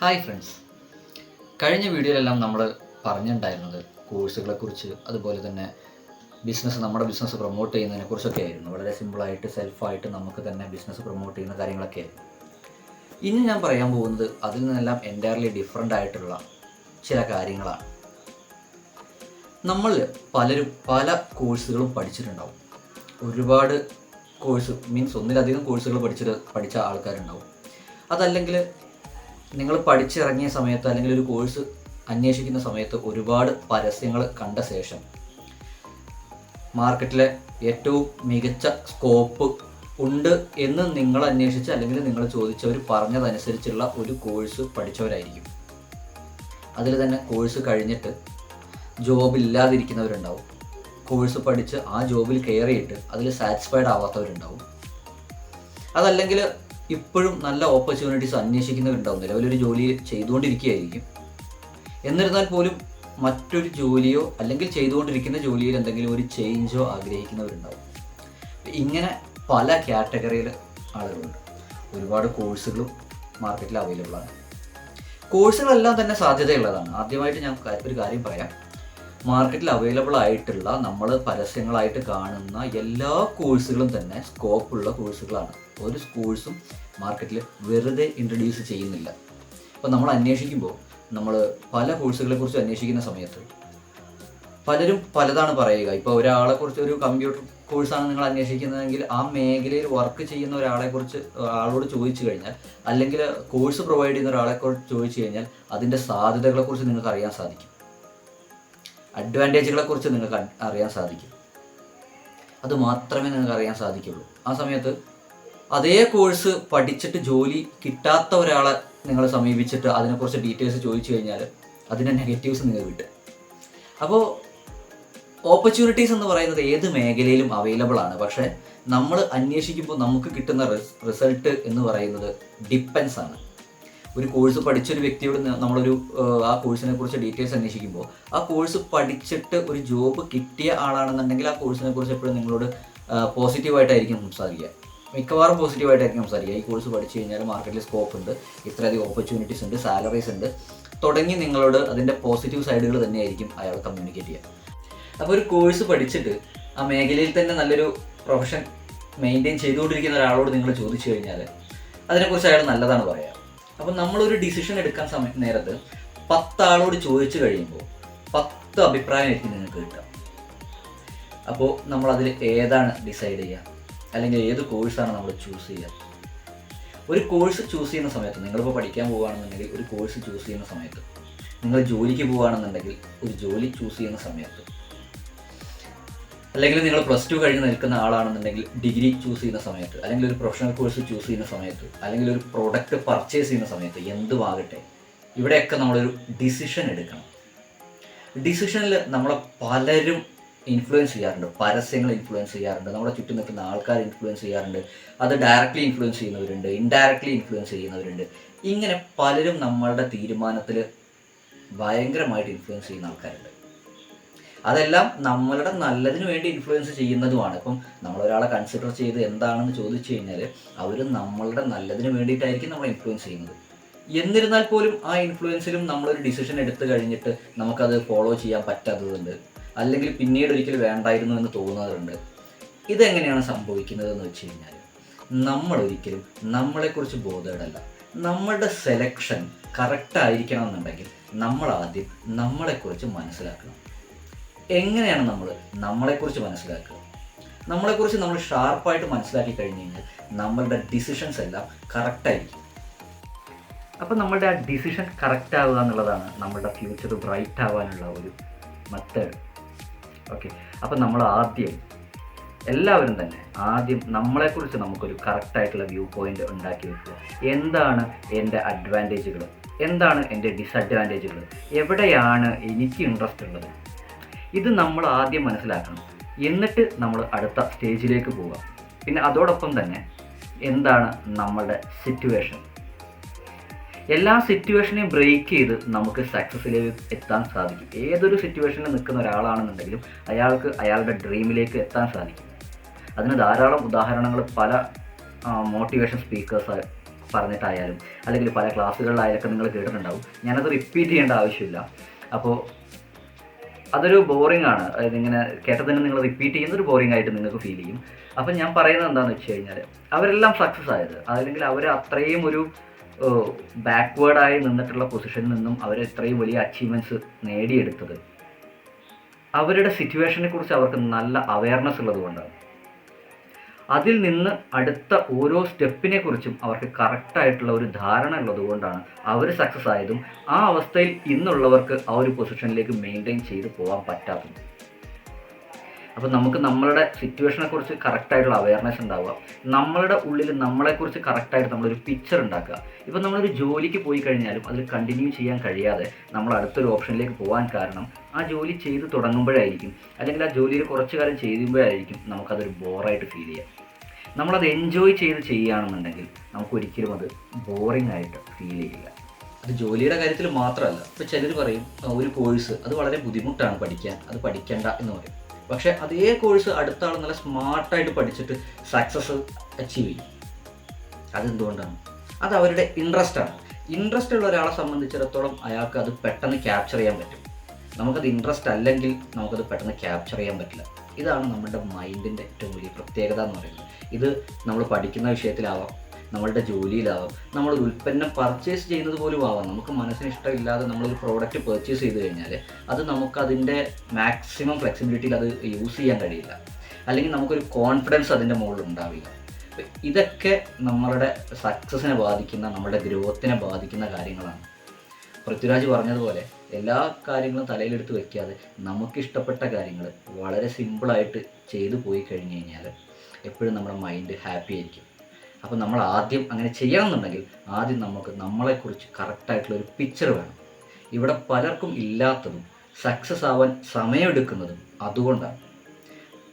Hi friends. കഴിഞ്ഞ വീഡിയോയിലെല്ലാം നമ്മൾ പറഞ്ഞിട്ടുണ്ടായിരുന്നത് കോഴ്സുകളെക്കുറിച്ച് അതുപോലെ തന്നെ ബിസിനസ് നമ്മുടെ ബിസിനസ് പ്രൊമോട്ട് ചെയ്യുന്നതിനെ കുറിച്ചൊക്കെ ആയിരുന്നു. വളരെ സിമ്പിളായിട്ട് സെൽഫായിട്ട് നമുക്ക് തന്നെ ബിസിനസ് പ്രൊമോട്ട് ചെയ്യുന്ന കാര്യങ്ങളൊക്കെ ആയിരുന്നു. ഇനി ഞാൻ പറയാൻ പോകുന്നത് അതിൽ നിന്നെല്ലാം എന്റയർലി ഡിഫറെന്റ് ആയിട്ടുള്ള ചില കാര്യങ്ങളാണ്. നമ്മൾ പലരും പല കോഴ്സുകളും പഠിച്ചിട്ടുണ്ടാവും. ഒരുപാട് കോഴ്സ് മീൻസ് ഒന്നിലധികം കോഴ്സുകൾ പഠിച്ചിട്ട് പഠിച്ച ആൾക്കാരുണ്ടാവും. അതല്ലെങ്കിൽ നിങ്ങൾ പഠിച്ചിറങ്ങിയ സമയത്ത് അല്ലെങ്കിൽ ഒരു കോഴ്സ് അന്വേഷിക്കുന്ന സമയത്ത് ഒരുപാട് പരസ്യങ്ങൾ കണ്ട ശേഷം മാർക്കറ്റിലെ ഏറ്റവും മികച്ച സ്കോപ്പ് ഉണ്ട് എന്ന് നിങ്ങൾ അന്വേഷിച്ച് അല്ലെങ്കിൽ നിങ്ങൾ ചോദിച്ചവർ പറഞ്ഞതനുസരിച്ചുള്ള ഒരു കോഴ്സ് പഠിച്ചവരായിരിക്കും. അതിൽ തന്നെ കോഴ്സ് കഴിഞ്ഞിട്ട് ജോബ് ഇല്ലാതിരിക്കുന്നവരുണ്ടാവും. കോഴ്സ് പഠിച്ച് ആ ജോബിൽ കയറിയിട്ട് അതിൽ സാറ്റിസ്ഫൈഡ് ആവാത്തവരുണ്ടാവും. അതല്ലെങ്കിൽ ഇപ്പോഴും നല്ല ഓപ്പർച്യൂണിറ്റീസ് അന്വേഷിക്കുന്നവരുണ്ടാവും. നിലവിലൊരു ജോലി ചെയ്തുകൊണ്ടിരിക്കുകയായിരിക്കും. എന്നിരുന്നാൽ പോലും മറ്റൊരു ജോലിയോ അല്ലെങ്കിൽ ചെയ്തുകൊണ്ടിരിക്കുന്ന ജോലിയിൽ എന്തെങ്കിലും ഒരു ചേഞ്ചോ ആഗ്രഹിക്കുന്നവരുണ്ടാവും. ഇങ്ങനെ പല കാറ്റഗറിയിൽ ആളുകളുണ്ട്. ഒരുപാട് കോഴ്സുകളും മാർക്കറ്റിൽ അവൈലബിൾ ആണ്. കോഴ്സുകളെല്ലാം തന്നെ സാധ്യതയുള്ളതാണ്. ആദ്യമായിട്ട് ഞാൻ ഒരു കാര്യം പറയാം. മാർക്കറ്റിൽ അവൈലബിൾ ആയിട്ടുള്ള നമ്മൾ പരസ്യങ്ങളായിട്ട് കാണുന്ന എല്ലാ കോഴ്സുകളും തന്നെ സ്കോപ്പുള്ള കോഴ്സുകളാണ് ഒരു സ്കൂൾസും മാർക്കറ്റിൽ വെറുതെ ഇൻട്രൊഡ്യൂസ് ചെയ്യുന്നില്ല. അപ്പോൾ നമ്മൾ അന്വേഷിക്കുമ്പോൾ നമ്മൾ പല കോഴ്സുകളെക്കുറിച്ച് അന്വേഷിക്കുന്ന സമയത്ത് പലരും പലതാണ് പറയുക. ഇപ്പോൾ ഒരാളെ കുറിച്ച് ഒരു കമ്പ്യൂട്ടർ കോഴ്സാണ് നിങ്ങൾ അന്വേഷിക്കുന്നതെങ്കിൽ ആ മേഖലയിൽ വർക്ക് ചെയ്യുന്ന ഒരാളെ കുറിച്ച് ആളോട് ചോദിച്ചു കഴിഞ്ഞാൽ അല്ലെങ്കിൽ കോഴ്സ് പ്രൊവൈഡ് ചെയ്യുന്ന ഒരാളെ കുറിച്ച് ചോദിച്ചു കഴിഞ്ഞാൽ അതിന്റെ സാധ്യതകളെക്കുറിച്ച് നിങ്ങൾക്ക് അറിയാൻ സാധിക്കും. അഡ്വാന്റേജുകളെ കുറിച്ച് നിങ്ങൾക്ക് അറിയാൻ സാധിക്കും. അത് മാത്രമേ നിങ്ങൾക്ക് അറിയാൻ സാധിക്കുള്ളൂ. ആ സമയത്ത് അതേ കോഴ്സ് പഠിച്ചിട്ട് ജോലി കിട്ടാത്ത ഒരാളെ നിങ്ങൾ സമീപിച്ചിട്ട് അതിനെക്കുറിച്ച് ഡീറ്റെയിൽസ് ചോദിച്ചു കഴിഞ്ഞാൽ അതിന്റെ നെഗറ്റീവ്സ് നിങ്ങൾ കിട്ടും. അപ്പോൾ ഓപ്പർച്യൂണിറ്റീസ് എന്ന് പറയുന്നത് ഏത് മേഖലയിലും അവൈലബിൾ ആണ്. പക്ഷേ നമ്മൾ അന്വേഷിക്കുമ്പോൾ നമുക്ക് കിട്ടുന്ന റിസൾട്ട് എന്ന് പറയുന്നത് ഡിപ്പെൻസ് ആണ്. ഒരു കോഴ്സ് പഠിച്ചൊരു വ്യക്തിയോട് നമ്മളൊരു ആ കോഴ്സിനെ കുറിച്ച് ഡീറ്റെയിൽസ് അന്വേഷിക്കുമ്പോൾ ആ കോഴ്സ് പഠിച്ചിട്ട് ഒരു ജോബ് കിട്ടിയ ആളാണെന്നുണ്ടെങ്കിൽ ആ കോഴ്സിനെ കുറിച്ച് എപ്പോഴും നിങ്ങളോട് പോസിറ്റീവായിട്ടായിരിക്കും സംസാരിക്കുക. മിക്കവാറും പോസിറ്റീവായിട്ടായിരിക്കും സംസാരിക്കുക. ഈ കോഴ്സ് പഠിച്ചു കഴിഞ്ഞാൽ മാർക്കറ്റിൽ സ്കോപ്പ് ഉണ്ട് ഇത്രയധികം ഓപ്പർച്യൂണിറ്റീസ് ഉണ്ട് സാലറീസ് ഉണ്ട്. തുടങ്ങി നിങ്ങളോട് അതിന്റെ പോസിറ്റീവ് സൈഡുകൾ തന്നെയായിരിക്കും അയാൾ കമ്മ്യൂണിക്കേറ്റ് ചെയ്യുക. അപ്പോൾ ഒരു കോഴ്സ് പഠിച്ചിട്ട് ആ മേഖലയിൽ തന്നെ നല്ലൊരു പ്രൊഫഷൻ മെയിന്റെയിൻ ചെയ്തുകൊണ്ടിരിക്കുന്ന ഒരാളോട് നിങ്ങൾ ചോദിച്ചു കഴിഞ്ഞാൽ അതിനെക്കുറിച്ച് അയാൾ നല്ലതാണ് പറയുക. അപ്പോൾ നമ്മളൊരു ഡിസിഷൻ എടുക്കാൻ സമയ നേരത്ത് പത്താളോട് ചോദിച്ചു കഴിയുമ്പോൾ പത്ത് അഭിപ്രായമായിരിക്കും നിങ്ങൾക്ക് കിട്ടുക. അപ്പോൾ നമ്മൾ അതിൽ ഏതാണ് ഡിസൈഡ് ചെയ്യുക? അല്ലെങ്കിൽ ഏത് കോഴ്സാണ് നമ്മൾ ചൂസ് ചെയ്യുക? ഒരു കോഴ്സ് ചൂസ് ചെയ്യുന്ന സമയത്ത് നിങ്ങളിപ്പോൾ പഠിക്കാൻ പോവുകയാണെന്നുണ്ടെങ്കിൽ ഒരു കോഴ്സ് ചൂസ് ചെയ്യുന്ന സമയത്ത് നിങ്ങൾ ജോലിക്ക് പോവുകയാണെന്നുണ്ടെങ്കിൽ ഒരു ജോലി ചൂസ് ചെയ്യുന്ന സമയത്ത് അല്ലെങ്കിൽ നിങ്ങൾ പ്ലസ് ടു കഴിഞ്ഞ് നിൽക്കുന്ന ആളാണെന്നുണ്ടെങ്കിൽ ഡിഗ്രി ചൂസ് ചെയ്യുന്ന സമയത്ത് അല്ലെങ്കിൽ ഒരു പ്രൊഫഷണൽ കോഴ്സ് ചൂസ് ചെയ്യുന്ന സമയത്ത് അല്ലെങ്കിൽ ഒരു പ്രോഡക്റ്റ് പർച്ചേസ് ചെയ്യുന്ന സമയത്ത് എന്തുമാകട്ടെ ഇവിടെയൊക്കെ നമ്മളൊരു ഡിസിഷൻ എടുക്കണം. ഡിസിഷനിൽ നമ്മളെ പലരും ഇൻഫ്ലുവൻസ് ചെയ്യാറുണ്ട്. പരസ്യങ്ങൾ ഇൻഫ്ലുവൻസ് ചെയ്യാറുണ്ട്. നമ്മുടെ ചുറ്റും നിൽക്കുന്ന ആൾക്കാർ ഇൻഫ്ലുവൻസ് ചെയ്യാറുണ്ട്. അത് ഡയറക്റ്റ്ലി ഇൻഫ്ലുവൻസ് ചെയ്യുന്നവരുണ്ട്. ഇൻഡയറക്റ്റ്ലി ഇൻഫ്ലുവൻസ് ചെയ്യുന്നവരുണ്ട്. ഇങ്ങനെ പലരും നമ്മളുടെ തീരുമാനത്തിൽ ഭയങ്കരമായിട്ട് ഇൻഫ്ലുവൻസ് ചെയ്യുന്ന ആൾക്കാരുണ്ട്. അതെല്ലാം നമ്മളുടെ നല്ലതിന് വേണ്ടി ഇൻഫ്ലുവൻസ് ചെയ്യുന്നതുമാണ്. ഇപ്പം നമ്മളൊരാളെ കൺസിഡർ ചെയ്ത് എന്താണെന്ന് ചോദിച്ചു കഴിഞ്ഞാൽ അവർ നമ്മളുടെ നല്ലതിന് വേണ്ടിയിട്ടായിരിക്കും നമ്മളെ ഇൻഫ്ലുവൻസ് ചെയ്യുന്നത്. എന്നിരുന്നാൽ പോലും ആ ഇൻഫ്ലുവൻസിലും നമ്മളൊരു ഡിസിഷൻ എടുത്തു കഴിഞ്ഞിട്ട് നമുക്കത് ഫോളോ ചെയ്യാൻ പറ്റാത്തതുണ്ട്. അല്ലെങ്കിൽ പിന്നീട് ഒരിക്കലും വേണ്ടായിരുന്നു എന്ന് തോന്നാറുണ്ട്. ഇതെങ്ങനെയാണ് സംഭവിക്കുന്നതെന്ന് വെച്ച് കഴിഞ്ഞാൽ നമ്മൾ ഒരിക്കലും നമ്മളെക്കുറിച്ച് ബോധേടല്ല നമ്മളുടെ സെലക്ഷൻ കറക്റ്റ് ആയിരിക്കണം എന്നുണ്ടെങ്കിൽ നമ്മൾ ആദ്യം നമ്മളെക്കുറിച്ച് മനസ്സിലാക്കണം. എങ്ങനെയാണ് നമ്മൾ നമ്മളെക്കുറിച്ച് മനസ്സിലാക്കുക? നമ്മളെക്കുറിച്ച് നമ്മൾ ഷാർപ്പായിട്ട് മനസ്സിലാക്കി കഴിഞ്ഞ് കഴിഞ്ഞാൽ നമ്മളുടെ ഡിസിഷൻസ് എല്ലാം കറക്റ്റായിരിക്കും അപ്പം നമ്മളുടെ ആ ഡിസിഷൻ കറക്റ്റ് ആവുക എന്നുള്ളതാണ് നമ്മളുടെ ഫ്യൂച്ചർ ബ്രൈറ്റ് ആവാനുള്ള ഒരു മെത്തേഡ് ഓക്കെ അപ്പം നമ്മൾ ആദ്യം എല്ലാവരും തന്നെ ആദ്യം നമ്മളെക്കുറിച്ച് നമുക്കൊരു കറക്റ്റായിട്ടുള്ള വ്യൂ പോയിന്റ് ഉണ്ടാക്കി വെക്കുക. എന്താണ് എന്റെ അഡ്വാന്റേജുകൾ എന്താണ് എന്റെ ഡിസഡ്വാന്റേജുകൾ എവിടെയാണ് എനിക്ക് ഇൻട്രസ്റ്റ് ഉള്ളത്? ഇത് നമ്മൾ ആദ്യം മനസ്സിലാക്കണം. എന്നിട്ട് നമ്മൾ അടുത്ത സ്റ്റേജിലേക്ക് പോവുക. പിന്നെ അതോടൊപ്പം തന്നെ എന്താണ് നമ്മളുടെ സിറ്റുവേഷൻ എല്ലാ സിറ്റുവേഷനെയും ബ്രേക്ക് ചെയ്ത് നമുക്ക് സക്സസ്സിലേക്ക് എത്താൻ സാധിക്കും. ഏതൊരു സിറ്റുവേഷനിൽ നിൽക്കുന്ന ഒരാളാണെന്നുണ്ടെങ്കിലും അയാൾക്ക് അയാളുടെ ഡ്രീമിലേക്ക് എത്താൻ സാധിക്കും. അതിന് ധാരാളം ഉദാഹരണങ്ങൾ പല മോട്ടിവേഷൻ സ്പീക്കേഴ്സ് പറഞ്ഞിട്ടായാലും അല്ലെങ്കിൽ പല ക്ലാസ്സുകളിലായാലൊക്കെ നിങ്ങൾ കേട്ടിട്ടുണ്ടാവും. ഞാനത് റിപ്പീറ്റ് ചെയ്യേണ്ട ആവശ്യമില്ല. അപ്പോൾ അതൊരു ബോറിംഗ് ആണ്. അതായത് ഇങ്ങനെ കേട്ടത് തന്നെ നിങ്ങൾ റിപ്പീറ്റ് ചെയ്യുന്ന ഒരു ബോറിംഗ് ആയിട്ട് നിങ്ങൾക്ക് ഫീൽ ചെയ്യും. അപ്പം ഞാൻ പറയുന്നത് എന്താണെന്ന് വെച്ച് കഴിഞ്ഞാൽ അവരെല്ലാം സക്സസ് ആയത്. അല്ലെങ്കിൽ അവർ അത്രയും ഒരു ബാക്ക്വേർഡായി നിന്നിട്ടുള്ള പൊസിഷനിൽ നിന്നും അവർ ഇത്രയും വലിയ അച്ചീവ്മെന്റ്സ് നേടിയെടുത്തത്. അവരുടെ സിറ്റുവേഷനെ കുറിച്ച് അവർക്ക് നല്ല അവയർനെസ് ഉള്ളതുകൊണ്ടാണ് അതിൽ നിന്ന് അടുത്ത ഓരോ സ്റ്റെപ്പിനെ കുറിച്ചും അവർക്ക് കറക്റ്റായിട്ടുള്ള ഒരു ധാരണ ഉള്ളതുകൊണ്ടാണ് അവർ സക്സസ് ആയതും ആ അവസ്ഥയിൽ ഇന്നുള്ളവർക്ക് ആ ഒരു പൊസിഷനിലേക്ക് മെയിന്റെയിൻ ചെയ്ത് പോകാൻ പറ്റാത്തതും. അപ്പം നമുക്ക് നമ്മളുടെ സിറ്റുവേഷനെ കുറിച്ച് കറക്റ്റായിട്ടുള്ള അവയർനെസ് ഉണ്ടാവുക. നമ്മളുടെ ഉള്ളിൽ നമ്മളെക്കുറിച്ച് കറക്റ്റായിട്ട് നമ്മളൊരു പിക്ചർ ഉണ്ടാക്കുക. ഇപ്പം നമ്മളൊരു ജോലിക്ക് പോയി കഴിഞ്ഞാലും അതിൽ കണ്ടിന്യൂ ചെയ്യാൻ കഴിയാതെ നമ്മൾ അടുത്തൊരു ഓപ്ഷനിലേക്ക് പോകാൻ കാരണം ആ ജോലി ചെയ്ത് തുടങ്ങുമ്പോഴായിരിക്കും. അല്ലെങ്കിൽ ആ ജോലിയിൽ കുറച്ച് കാലം ചെയ്യുമ്പോഴായിരിക്കും നമുക്കതൊരു ബോറായിട്ട് ഫീൽ ചെയ്യാം നമ്മളത് എൻജോയ് ചെയ്ത് ചെയ്യുകയാണെന്നുണ്ടെങ്കിൽ നമുക്കൊരിക്കലും അത് ബോറിംഗ് ആയിട്ട് ഫീൽ ചെയ്യില്ല. അത് ജോലിയുടെ കാര്യത്തിൽ മാത്രമല്ല ഇപ്പോൾ ചിലർ പറയും ഒരു കോഴ്സ് അത് വളരെ ബുദ്ധിമുട്ടാണ് പഠിക്കാൻ അത് പഠിക്കേണ്ട എന്ന് പറയും. പക്ഷേ അതേ കോഴ്സ് അടുത്ത ആൾ നല്ല സ്മാർട്ടായിട്ട് പഠിച്ചിട്ട് സക്സസ് അച്ചീവ് ചെയ്യും. അതെന്തുകൊണ്ടാണ്? അത് അവരുടെ ഇൻട്രസ്റ്റ് ആണ്. ഇൻട്രസ്റ്റ് ഉള്ള ഒരാളെ സംബന്ധിച്ചിടത്തോളം അയാൾക്ക് അത് പെട്ടെന്ന് ക്യാപ്ചർ ചെയ്യാൻ പറ്റും. നമുക്കത് ഇൻട്രസ്റ്റ് അല്ലെങ്കിൽ നമുക്കത് പെട്ടെന്ന് ക്യാപ്ചർ ചെയ്യാൻ പറ്റില്ല. ഇതാണ് നമ്മുടെ മൈൻഡിന്റെ ഏറ്റവും വലിയ പ്രത്യേകത എന്ന് പറയുന്നത്. ഇത് നമ്മൾ പഠിക്കുന്ന വിഷയത്തിലാവാം. നമ്മളുടെ ജോലിയിലാവാം. നമ്മൾ ഒരു ഉൽപ്പന്നം പർച്ചേസ് ചെയ്യുന്നത് പോലും ആവാം. നമുക്ക് മനസ്സിന് ഇഷ്ടമില്ലാതെ നമ്മളൊരു പ്രോഡക്റ്റ് പർച്ചേസ് ചെയ്ത് കഴിഞ്ഞാൽ അത് നമുക്ക് അതിന്റെ മാക്സിമം ഫ്ലെക്സിബിലിറ്റിയിൽ അത് യൂസ് ചെയ്യാൻ കഴിയില്ല. അല്ലെങ്കിൽ നമുക്കൊരു കോൺഫിഡൻസ് അതിന്റെ മുകളിൽ ഉണ്ടാവില്ല. ഇതൊക്കെ നമ്മളുടെ സക്സസിനെ ബാധിക്കുന്ന നമ്മളുടെ ഗ്രോത്തിനെ ബാധിക്കുന്ന കാര്യങ്ങളാണ്. പൃഥ്വിരാജ് പറഞ്ഞതുപോലെ എല്ലാ കാര്യങ്ങളും തലയിലെടുത്ത് വെക്കാതെ നമുക്കിഷ്ടപ്പെട്ട കാര്യങ്ങൾ വളരെ സിമ്പിളായിട്ട് ചെയ്തു പോയി കഴിഞ്ഞ് കഴിഞ്ഞാൽ എപ്പോഴും നമ്മുടെ മൈൻഡ് ഹാപ്പി ആയിരിക്കും. അപ്പോൾ നമ്മൾ ആദ്യം അങ്ങനെ ചെയ്യണം എന്നുണ്ടെങ്കിൽ ആദ്യം നമുക്ക് നമ്മളെക്കുറിച്ച് കറക്റ്റായിട്ടുള്ള ഒരു പിക്ചർ വേണം. ഇവിടെ പലർക്കും ഇല്ലാത്തതും സക്സസ് ആവാൻ സമയമെടുക്കുന്നതും അതുകൊണ്ടാണ്.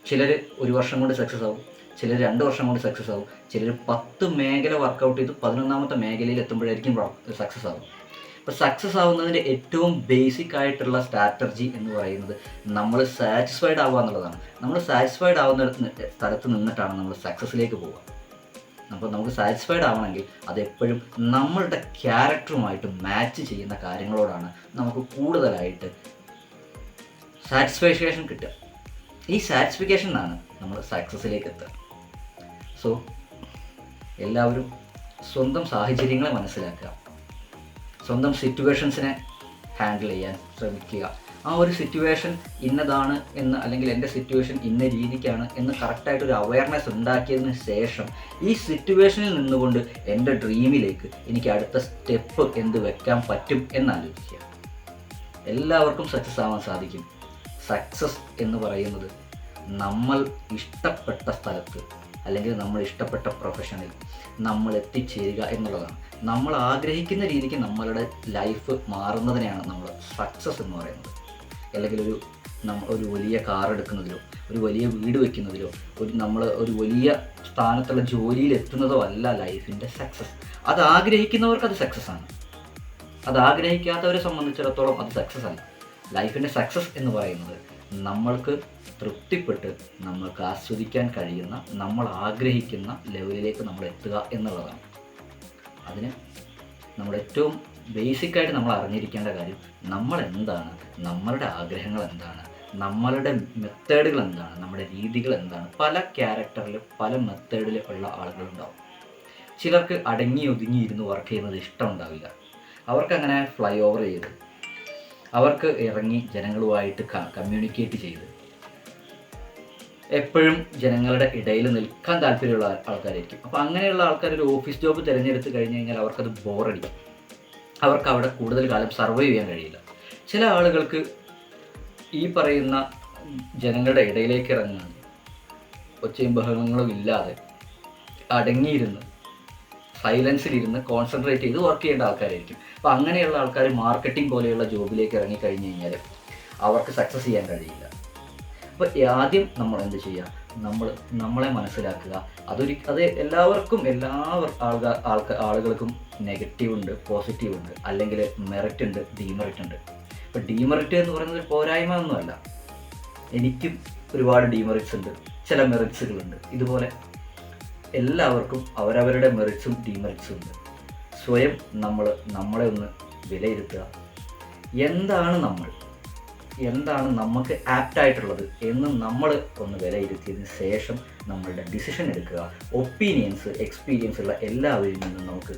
ചിലർ ഒരു വർഷം കൊണ്ട് സക്സസ് ആവും ചിലർ രണ്ട് വർഷം കൊണ്ട് സക്സസ് ആവും ചിലർ പത്ത് മേഖല വർക്കൗട്ട് ചെയ്ത് പതിനൊന്നാമത്തെ മേഖലയിൽ എത്തുമ്പോഴായിരിക്കും സക്സസ് ആവും അപ്പോൾ സക്സസ് ആവുന്നതിന്റെ ഏറ്റവും ബേസിക് ആയിട്ടുള്ള സ്ട്രാറ്റജി എന്ന് പറയുന്നത് നമ്മൾ സാറ്റിസ്ഫൈഡ് ആവുക എന്നുള്ളതാണ്. നമ്മൾ സാറ്റിസ്ഫൈഡ് ആവുന്ന സ്ഥലത്ത് നിന്നിട്ടാണ് നമ്മൾ സക്സസ്സിലേക്ക് പോവുക. അപ്പോൾ നമുക്ക് സാറ്റിസ്ഫൈഡ് ആവണമെങ്കിൽ അതെപ്പോഴും നമ്മളുടെ ക്യാരക്ടറുമായിട്ട് മാച്ച് ചെയ്യുന്ന കാര്യങ്ങളോടാണ് നമുക്ക് കൂടുതലായിട്ട് സാറ്റിസ്ഫാക്ഷൻ കിട്ടുക. ഈ സാറ്റിസ്ഫിക്കേഷനാണ് നമ്മൾ സക്സസ്സിലേക്ക് എത്തുക. സോ എല്ലാവരും സ്വന്തം സാഹചര്യങ്ങളെ മനസ്സിലാക്കുക. സ്വന്തം സിറ്റുവേഷൻസിനെ ഹാൻഡിൽ ചെയ്യാൻ ശ്രമിക്കുക. ആ ഒരു സിറ്റുവേഷൻ ഇന്നതാണ് എന്ന് അല്ലെങ്കിൽ എന്റെ സിറ്റുവേഷൻ ഇന്ന രീതിക്കാണ് എന്ന് കറക്റ്റായിട്ട് ഒരു അവയർനെസ് ഉണ്ടാക്കിയതിന് ശേഷം ഈ സിറ്റുവേഷനിൽ നിന്നുകൊണ്ട് എന്റെ ഡ്രീമിലേക്ക് എനിക്ക് അടുത്ത സ്റ്റെപ്പ് എന്ത് വെക്കാൻ പറ്റും എന്നാലോചിക്കുക എല്ലാവർക്കും സക്സസ് ആവാൻ സാധിക്കും. സക്സസ് എന്ന് പറയുന്നത് നമ്മൾ ഇഷ്ടപ്പെട്ട സ്ഥലത്ത് അല്ലെങ്കിൽ നമ്മൾ ഇഷ്ടപ്പെട്ട പ്രൊഫഷനിൽ നമ്മൾ എത്തിച്ചേരുക എന്നുള്ളതാണ്. നമ്മൾ ആഗ്രഹിക്കുന്ന രീതിക്ക് നമ്മളുടെ ലൈഫ് മാറുന്നതിനെയാണ് നമ്മൾ സക്സസ് എന്ന് പറയുന്നത്. അല്ലെങ്കിൽ ഒരു ഒരു വലിയ കാർ എടുക്കുന്നതിലോ ഒരു വലിയ വീട് വെക്കുന്നതിലോ ഒരു നമ്മൾ ഒരു വലിയ സ്ഥാനത്തുള്ള ജോലിയിൽ എത്തുന്നതോ അല്ല ലൈഫിന്റെ സക്സസ് അത് ആഗ്രഹിക്കുന്നവർക്ക് അത് സക്സസ് ആണ്. അത് ആഗ്രഹിക്കാത്തവരെ സംബന്ധിച്ചിടത്തോളം അത് സക്സസ് അല്ല. ലൈഫിന്റെ സക്സസ് എന്ന് പറയുന്നത് നമ്മൾക്ക് തൃപ്തിപ്പെട്ട് നമ്മൾക്ക് ആസ്വദിക്കാൻ കഴിയുന്ന നമ്മൾ ആഗ്രഹിക്കുന്ന ലെവലിലേക്ക് നമ്മൾ എത്തുക എന്നുള്ളതാണ്. അതിന് നമ്മുടെ ഏറ്റവും ബേസിക്കായിട്ട് നമ്മൾ അറിഞ്ഞിരിക്കേണ്ട കാര്യം നമ്മൾ എന്താണ് നമ്മളുടെ ആഗ്രഹങ്ങൾ എന്താണ് നമ്മളുടെ മെത്തേഡുകൾ എന്താണ് നമ്മുടെ രീതികൾ എന്താണ് പല ക്യാരക്ടറിൽ പല മെത്തേഡിൽ ഉള്ള ആളുകളുണ്ടാവും ചിലർക്ക് അടങ്ങി ഒതുങ്ങി ഇരുന്ന് വർക്ക് ചെയ്യുന്നത് ഇഷ്ടമുണ്ടാവില്ല അവർക്ക് അങ്ങനെ ഫ്ലൈ ഓവർ ചെയ്ത് അവർക്ക് ഇറങ്ങി ജനങ്ങളുമായിട്ട് കമ്മ്യൂണിക്കേറ്റ് ചെയ്ത് എപ്പോഴും ജനങ്ങളുടെ ഇടയിൽ നിൽക്കാൻ താല്പര്യമുള്ള ആൾക്കാരായിരിക്കും. അപ്പോൾ അങ്ങനെയുള്ള ആൾക്കാർ ഒരു ഓഫീസ് ജോബ് തിരഞ്ഞെടുത്ത് കഴിഞ്ഞ് കഴിഞ്ഞാൽ അവർക്കത് ബോറടിക്കും അവർക്ക് അവിടെ കൂടുതൽ കാലം സർവൈവ് ചെയ്യാൻ കഴിയില്ല. ചില ആളുകൾക്ക് ഈ പറയുന്ന ജനങ്ങളുടെ ഇടയിലേക്ക് ഇറങ്ങാൻ ഒച്ചയും ബഹളങ്ങളും ഇല്ലാതെ അടങ്ങിയിരുന്ന് സൈലൻസിലിരുന്ന് കോൺസെൻട്രേറ്റ് ചെയ്ത് വർക്ക് ചെയ്യേണ്ട ആൾക്കാരായിരിക്കും. അപ്പോൾ അങ്ങനെയുള്ള ആൾക്കാർ മാർക്കറ്റിംഗ് പോലെയുള്ള ജോബിലേക്ക് ഇറങ്ങി കഴിഞ്ഞ് കഴിഞ്ഞാൽ അവർക്ക് സക്സസ് ചെയ്യാൻ കഴിയില്ല. അപ്പോൾ ആദ്യം നമ്മൾ എന്ത് ചെയ്യുക നമ്മൾ നമ്മളെ മനസ്സിലാക്കുക. അതൊരു അത് എല്ലാവർക്കും എല്ലാ ആൾക്കാർ ആൾക്കാർ ആളുകൾക്കും നെഗറ്റീവ് ഉണ്ട് പോസിറ്റീവ് ഉണ്ട് അല്ലെങ്കിൽ മെറിറ്റ് ഉണ്ട് ഡീമെറിറ്റ് ഉണ്ട് ഇപ്പം ഡീമെറിറ്റ് എന്ന് പറയുന്നത് ഒരു പോരായ്മ ഒന്നുമല്ല. എനിക്കും ഒരുപാട് ഡീമെറിറ്റ്സ് ഉണ്ട്. ചില മെറിറ്റ്സുകളുണ്ട്. ഇതുപോലെ എല്ലാവർക്കും അവരവരുടെ മെറിറ്റ്സും ഡീമെറിറ്റ്സും ഉണ്ട്. സ്വയം നമ്മൾ നമ്മളെ ഒന്ന് വിലയിരുത്തുക. എന്താണ് നമ്മൾ? എന്താണ് നമുക്ക് ആപ്റ്റ് ആയിട്ടുള്ളത് എന്ന് നമ്മൾ ഒന്ന് വിലയിരുത്തിയതിന് ശേഷം നമ്മളുടെ ഡിസിഷൻ എടുക്കുക. ഒപ്പീനിയൻസ് എക്സ്പീരിയൻസ് ഉള്ള എല്ലാവരിൽ നിന്നും നമുക്ക്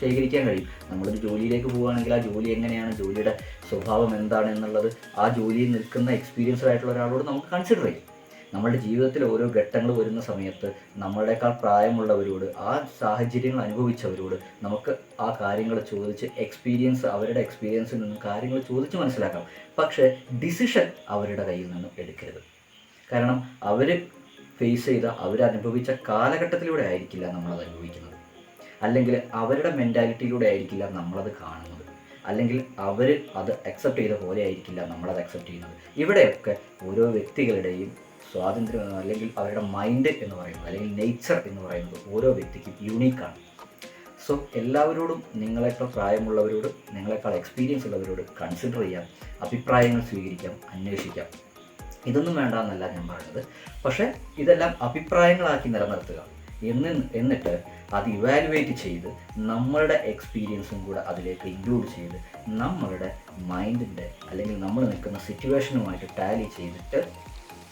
ശേഖരിക്കാൻ കഴിയും. നമ്മളൊരു ജോലിയിലേക്ക് പോവുകയാണെങ്കിൽ ആ ജോലി എങ്ങനെയാണ്? ജോലിയുടെ സ്വഭാവം എന്താണ് എന്നുള്ളത് ആ ജോലിയിൽ നിൽക്കുന്ന എക്സ്പീരിയൻസ്ഡ് ആയിട്ടുള്ള ഒരാളോട് നമുക്ക് കൺസിഡർ ചെയ്യും. നമ്മുടെ ജീവിതത്തിൽ ഓരോ ഘട്ടങ്ങൾ വരുന്ന സമയത്ത് നമ്മളെക്കാൾ പ്രായമുള്ളവരോട് ആ സാഹചര്യങ്ങൾ അനുഭവിച്ചവരോട് നമുക്ക് ആ കാര്യങ്ങൾ ചോദിച്ച് എക്സ്പീരിയൻസ് അവരുടെ എക്സ്പീരിയൻസിൽ നിന്ന് കാര്യങ്ങൾ ചോദിച്ച് മനസ്സിലാക്കാം. പക്ഷേ ഡിസിഷൻ അവരുടെ കയ്യിൽ നിന്നും എടുക്കരുത്. കാരണം അവർ ഫേസ് ചെയ്ത അവരനുഭവിച്ച കാലഘട്ടത്തിലൂടെ ആയിരിക്കില്ല നമ്മളത് അനുഭവിക്കുന്നത്. അല്ലെങ്കിൽ അവരുടെ മെന്റാലിറ്റിയിലൂടെ ആയിരിക്കില്ല നമ്മളത് കാണുന്നത്. അല്ലെങ്കിൽ അവർ അത് അക്സെപ്റ്റ് ചെയ്ത പോലെ ആയിരിക്കില്ല നമ്മളത് അക്സെപ്റ്റ് ചെയ്യുന്നത്. ഇവിടെയൊക്കെ ഓരോ വ്യക്തികളുടെയും സ്വാതന്ത്ര്യം അല്ലെങ്കിൽ അവരുടെ മൈൻഡ് എന്ന് പറയുന്നത് അല്ലെങ്കിൽ നേച്ചർ എന്ന് പറയുന്നത് ഓരോ വ്യക്തിക്കും യൂണീക്കാണ് സോ എല്ലാവരോടും നിങ്ങളെക്കാൾ പ്രായമുള്ളവരോട് നിങ്ങളെക്കാൾ എക്സ്പീരിയൻസ് ഉള്ളവരോട് കൺസിഡർ ചെയ്യാം അഭിപ്രായങ്ങൾ സ്വീകരിക്കാം അന്വേഷിക്കാം. ഇതൊന്നും വേണ്ട എന്നല്ല ഞാൻ പറയുന്നത്. പക്ഷേ ഇതെല്ലാം അഭിപ്രായങ്ങളാക്കി നിലനിർത്തുക. എന്ന് എന്നിട്ട് അത് ഇവാലുവേറ്റ് ചെയ്ത് നമ്മളുടെ എക്സ്പീരിയൻസും കൂടെ അതിലേക്ക് ഇൻക്ലൂഡ് ചെയ്ത് നമ്മളുടെ മൈൻഡിന്റെ അല്ലെങ്കിൽ നമ്മൾ നിൽക്കുന്ന സിറ്റുവേഷനുമായിട്ട് ടാലി ചെയ്തിട്ട്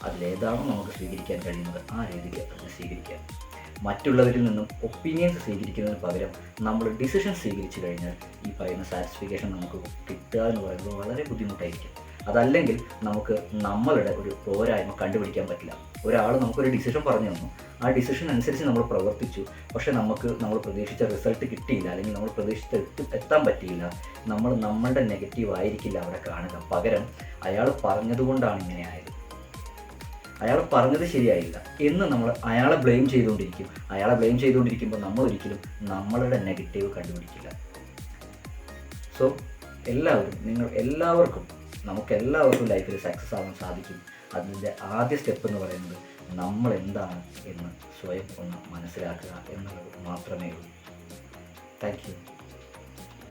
അതിലേതാണോ നമുക്ക് സ്വീകരിക്കാൻ കഴിയുന്നത്. ആ രീതിക്ക് അതിനെ സ്വീകരിക്കാം. മറ്റുള്ളവരിൽ നിന്നും ഒപ്പീനിയൻസ് സ്വീകരിക്കുന്നതിന് പകരം നമ്മൾ ഡിസിഷൻ സ്വീകരിച്ചു കഴിഞ്ഞാൽ ഈ പറയുന്ന സാറ്റിസ്ഫിക്കേഷൻ നമുക്ക് കിട്ടുക എന്ന് പറയുന്നത് വളരെ ബുദ്ധിമുട്ടായിരിക്കും. അതല്ലെങ്കിൽ നമുക്ക് നമ്മളുടെ ഒരു പോരായ്മ കണ്ടുപിടിക്കാൻ പറ്റില്ല. ഒരാൾ നമുക്കൊരു ഡിസിഷൻ പറഞ്ഞു തന്നു. ആ ഡിസിഷൻ അനുസരിച്ച് നമ്മൾ പ്രവർത്തിച്ചു. പക്ഷേ നമുക്ക് നമ്മൾ പ്രതീക്ഷിച്ച റിസൾട്ട് കിട്ടിയില്ല. അല്ലെങ്കിൽ നമ്മൾ പ്രതീക്ഷിച്ച എത്തി- എത്താൻ പറ്റിയില്ല. നമ്മൾ നമ്മളുടെ നെഗറ്റീവ് ആയിരിക്കില്ല അവിടെ കാണുക. പകരം അയാൾ പറഞ്ഞതുകൊണ്ടാണ് ഇങ്ങനെ ആയത്. അയാൾ പറഞ്ഞത് ശരിയായില്ല എന്ന് നമ്മൾ അയാളെ ബ്ലെയിം ചെയ്തുകൊണ്ടിരിക്കും. അയാളെ ബ്ലെയിം ചെയ്തുകൊണ്ടിരിക്കുമ്പോൾ നമ്മൾ ഒരിക്കലും നമ്മളുടെ നെഗറ്റീവ് കണ്ടുപിടിക്കില്ല. സോ എല്ലാവരും നിങ്ങൾ എല്ലാവർക്കും നമുക്ക് എല്ലാവർക്കും ലൈഫിൽ സക്സസ് ആവാൻ സാധിക്കും. അതിന്റെ ആദ്യ സ്റ്റെപ്പ് എന്ന് പറയുന്നത് നമ്മൾ എന്താണ് എന്ന് സ്വയം ഒന്ന് മനസ്സിലാക്കുക എന്നുള്ളത് മാത്രമേ ഉള്ളൂ. Thank you